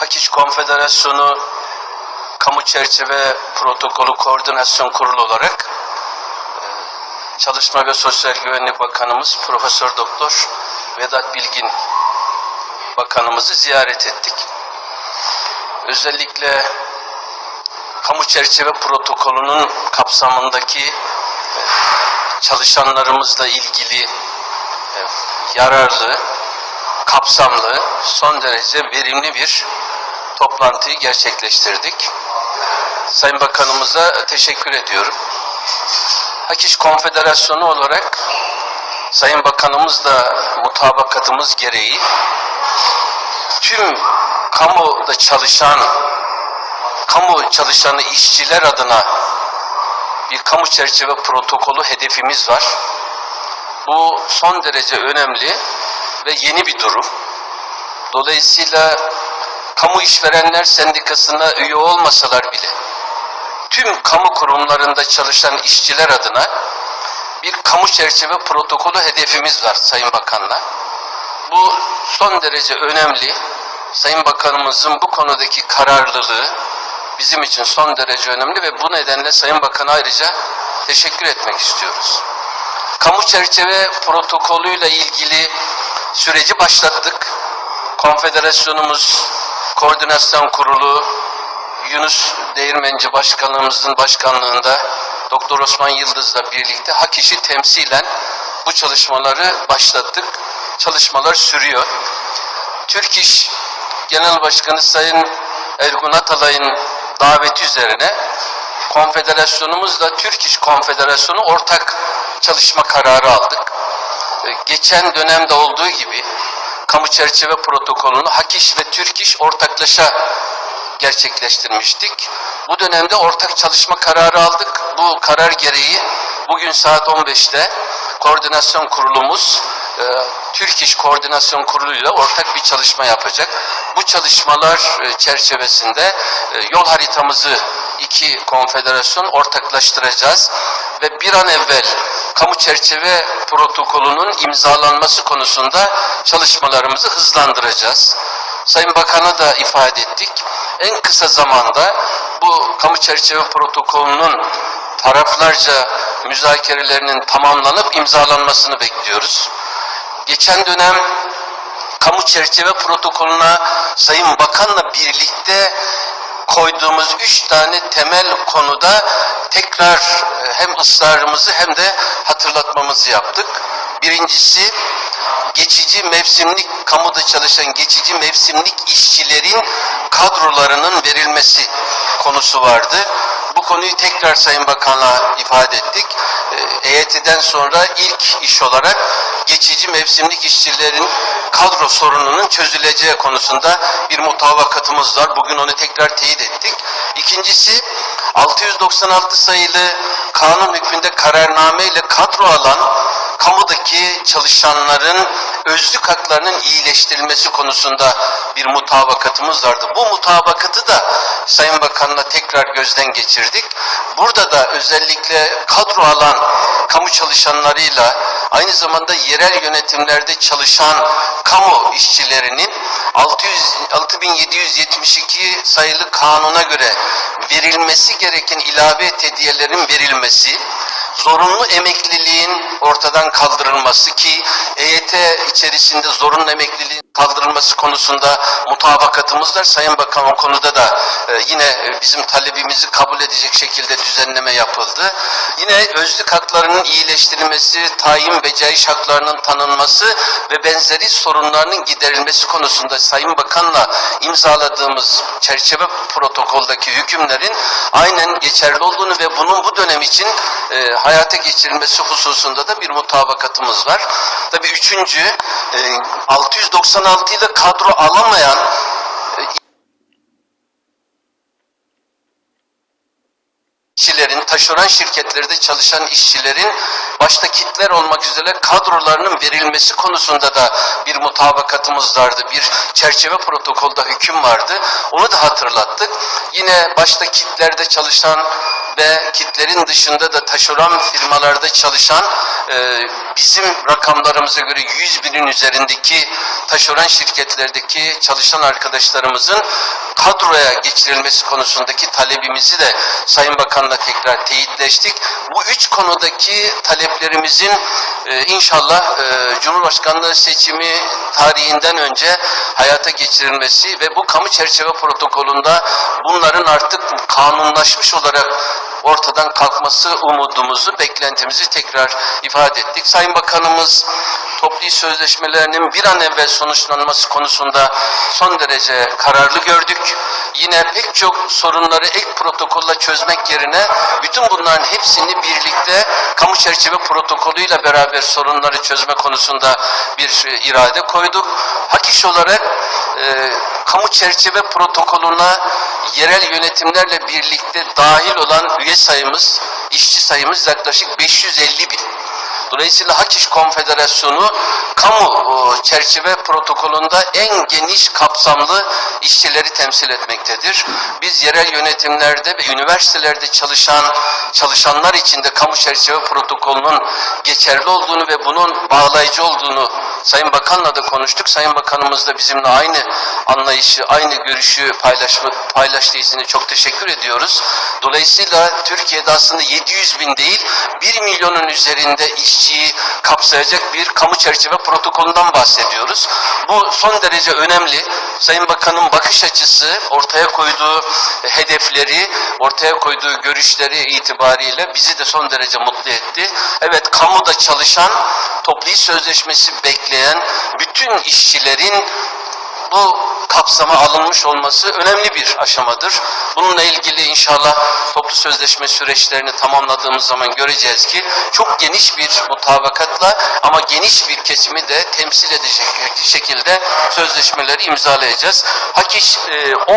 Hakiç Konfederasyonu Kamu Çerçeve Protokolü Koordinasyon Kurulu olarak e, Çalışma ve Sosyal Güvenlik Bakanımız Profesör Doktor Vedat Bilgin Bakanımızı ziyaret ettik. Özellikle Kamu Çerçeve Protokolü'nün kapsamındaki e, çalışanlarımızla ilgili e, yararlı, kapsamlı, son derece verimli bir toplantıyı gerçekleştirdik. Sayın Bakanımıza teşekkür ediyorum. Hakiş Konfederasyonu olarak Sayın Bakanımızla mutabakatımız gereği tüm kamuda çalışan, kamu çalışanı işçiler adına bir kamu çerçeve protokolü hedefimiz var. Bu son derece önemli ve yeni bir durum. Dolayısıyla kamu işverenler sendikasına üye olmasalar bile tüm kamu kurumlarında çalışan işçiler adına bir kamu çerçeve protokolü hedefimiz var Sayın Bakan'la. Bu son derece önemli. Sayın Bakanımızın bu konudaki kararlılığı bizim için son derece önemli ve bu nedenle Sayın Bakan'a ayrıca teşekkür etmek istiyoruz. Kamu çerçeve protokolüyle ilgili süreci başlattık. Konfederasyonumuz, Koordinasyon Kurulu, Yunus Değirmenci Başkanlığımızın başkanlığında Doktor Osman Yıldız'la birlikte hak işi temsilen bu çalışmaları başlattık. Çalışmalar sürüyor. Türk İş Genel Başkanı Sayın Ergun Atalay'ın daveti üzerine konfederasyonumuzla Türk İş Konfederasyonu ortak çalışma kararı aldık. Ee, Geçen dönemde olduğu gibi kamu çerçeve protokolünü Hak İş ve Türk İş ortaklaşa gerçekleştirmiştik. Bu dönemde ortak çalışma kararı aldık. Bu karar gereği bugün saat 15'te koordinasyon kurulumuz e, Türk İş Koordinasyon Kurulu ile ortak bir çalışma yapacak. Bu çalışmalar e, çerçevesinde e, yol haritamızı iki konfederasyon ortaklaştıracağız ve bir an evvel kamu çerçeve protokolünün imzalanması konusunda çalışmalarımızı hızlandıracağız. Sayın Bakan'a da ifade ettik. En kısa zamanda bu kamu çerçeve protokolünün taraflarca müzakerelerinin tamamlanıp imzalanmasını bekliyoruz. Geçen dönem kamu çerçeve protokolüne Sayın Bakan'la birlikte koyduğumuz üç tane temel konuda tekrar e, hem ısrarımızı hem de hatırlatmamızı yaptık. Birincisi geçici mevsimlik kamuda çalışan geçici mevsimlik işçilerin kadrolarının verilmesi konusu vardı. Bu konuyu tekrar Sayın Bakan'a ifade ettik. EYT'den sonra ilk iş olarak geçici mevsimlik işçilerin kadro sorununun çözüleceği konusunda bir mutabakatımız var. Bugün onu tekrar teyit ettik. İkincisi 696 sayılı kanun hükmünde kararname ile kadro alan kamudaki çalışanların özlük haklarının iyileştirilmesi konusunda bir mutabakatımız vardı. Bu mutabakatı da Sayın Bakan'la tekrar gözden geçirdik. Burada da özellikle kadro alan kamu çalışanlarıyla aynı zamanda yerel yönetimlerde çalışan kamu işçilerinin 600, 6772 sayılı kanuna göre verilmesi gereken ilave hediyelerin verilmesi, zorunlu emekliliğin ortadan kaldırılması ki EYT içerisinde zorunlu emekliliğin kaldırılması konusunda mutabakatımız var. Sayın Bakan o konuda da e, yine e, bizim talebimizi kabul edecek şekilde düzenleme yapıldı. Yine özlük haklarının iyileştirilmesi, tayin ve cahiş haklarının tanınması ve benzeri sorunlarının giderilmesi konusunda Sayın Bakan'la imzaladığımız çerçeve protokoldaki hükümlerin aynen geçerli olduğunu ve bunun bu dönem için e, hayata geçirilmesi hususunda da bir mutabakatımız var. Tabii üçüncü, e, 696 ile kadro alamayan e, işçilerin, taşeron şirketlerde çalışan işçilerin başta kitler olmak üzere kadrolarının verilmesi konusunda da bir mutabakatımız vardı. Bir çerçeve protokolda hüküm vardı. Onu da hatırlattık. Yine başta kitlerde çalışan ve kitlerin dışında da taşeron firmalarda çalışan e, bizim rakamlarımıza göre 100 binin üzerindeki taşeron şirketlerdeki çalışan arkadaşlarımızın kadroya geçirilmesi konusundaki talebimizi de Sayın Bakan'la tekrar teyitleştik. Bu üç konudaki taleplerimizin e, inşallah e, Cumhurbaşkanlığı seçimi tarihinden önce hayata geçirilmesi ve bu kamu çerçeve protokolünde bunların artık kanunlaşmış olarak ortadan kalkması umudumuzu, beklentimizi tekrar ifade ettik. Sayın Bakanımız toplu sözleşmelerinin bir an evvel sonuçlanması konusunda son derece kararlı gördük. Yine pek çok sorunları ek protokolla çözmek yerine bütün bunların hepsini birlikte kamu çerçeve protokolüyle beraber sorunları çözme konusunda bir e, irade koyduk. Hak iş olarak e, kamu çerçeve protokolüne yerel yönetimlerle birlikte dahil olan üye sayımız, işçi sayımız yaklaşık 550 bin. Dolayısıyla Hak Konfederasyonu kamu o, çerçeve protokolünde en geniş kapsamlı işçileri temsil etmektedir. Biz yerel yönetimlerde ve üniversitelerde çalışan çalışanlar için de kamu çerçeve protokolünün geçerli olduğunu ve bunun bağlayıcı olduğunu Sayın Bakan'la da konuştuk. Sayın Bakanımız da bizimle aynı anlayışı, aynı görüşü paylaşma, paylaştığı için çok teşekkür ediyoruz. Dolayısıyla Türkiye'de aslında 700 bin değil 1 milyonun üzerinde işçiyi kapsayacak bir kamu çerçeve protokolünden bahsediyoruz. Bu son derece önemli. Sayın Bakan'ın bakış açısı, ortaya koyduğu hedefleri, ortaya koyduğu görüşleri itibariyle bizi de son derece mutlu etti. Evet, kamuda çalışan, toplu iş sözleşmesi bekleyen bütün işçilerin bu kapsama alınmış olması önemli bir aşamadır. Bununla ilgili inşallah toplu sözleşme süreçlerini tamamladığımız zaman göreceğiz ki çok geniş bir mutabakatla ama geniş bir kesimi de temsil edecek şekilde sözleşmeleri imzalayacağız. Hak iş, e, 10